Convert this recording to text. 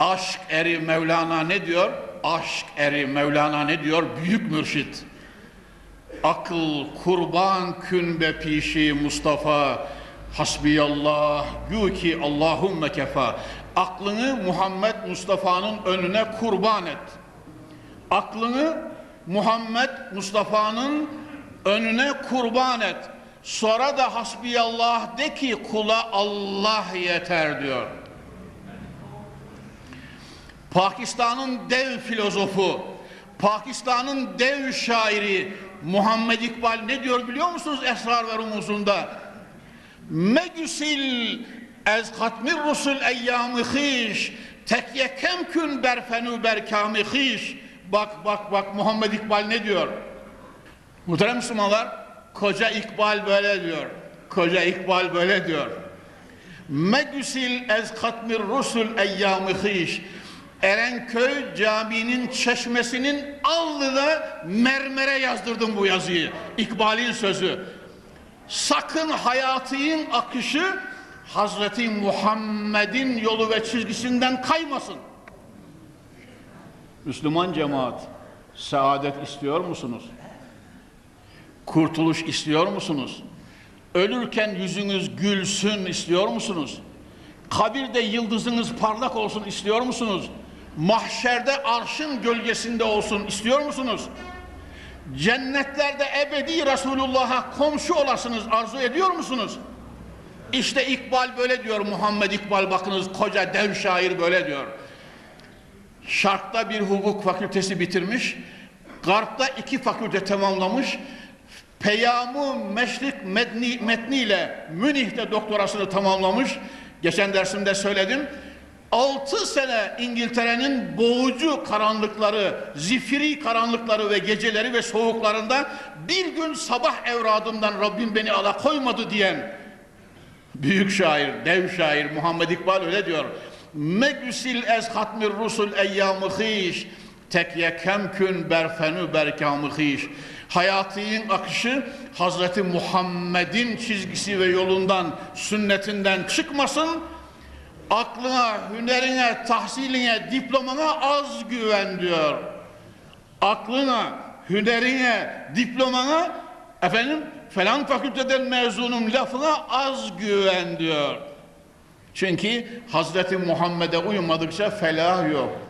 Aşk eri Mevlana ne diyor? Aşk eri Mevlana ne diyor? Büyük mürşit. Akıl kurban kün be pişi Mustafa Hasbiyallah gü ki Allahümme kefa Aklını Muhammed Mustafa'nın önüne kurban et Aklını Muhammed Mustafa'nın önüne kurban et Sonra da hasbiyallah de ki kula Allah yeter diyor Pakistan'ın dev filozofu, Pakistan'ın dev şairi Muhammed İkbal ne diyor biliyor musunuz Esrar ve Rumuzunda? Megüsil ez katmir rusul eyyamı hiş tekye kemkün berfenu berkâmi hiş Bak bak bak Muhammed İkbal ne diyor? Muhterem Müslümanlar, koca İkbal böyle diyor. Koca İkbal böyle diyor. Megüsil ez katmir rusul eyyamı hiş Erenköy Camii'nin çeşmesinin alnına mermere yazdırdım bu yazıyı. İkbal'in sözü. Sakın hayatın akışı Hazreti Muhammed'in yolu ve çizgisinden kaymasın. Müslüman cemaat, saadet istiyor musunuz? Kurtuluş istiyor musunuz? Ölürken yüzünüz gülsün istiyor musunuz? Kabirde yıldızınız parlak olsun istiyor musunuz? Mahşerde arşın gölgesinde olsun istiyor musunuz? Cennetlerde ebedi Resulullah'a komşu olasınız arzu ediyor musunuz? İşte İkbal böyle diyor Muhammed İkbal bakınız koca dev şair böyle diyor. Şark'ta bir hukuk fakültesi bitirmiş. Garp'ta iki fakülte tamamlamış. Peyamı Meşrik metni, metniyle Münih'te doktorasını tamamlamış. Geçen dersimde söyledim. Altı sene İngiltere'nin boğucu karanlıkları, zifiri karanlıkları ve geceleri ve soğuklarında bir gün sabah evradımdan Rabbim beni alakoymadı diyen büyük şair, dev şair Muhammed İkbal öyle diyor. Megüsil ez hatmir rusul eyyamı hiş tekye kemkün berfenü berkamı hiş hayatının akışı Hazreti Muhammed'in çizgisi ve yolundan sünnetinden çıkmasın aklına, hünerine, tahsiline, diplomana az güven diyor. Aklına, hünerine, diplomana efendim falan fakülteden mezunum lafına az güven diyor. Çünkü Hazreti Muhammed'e uymadıkça felah yok.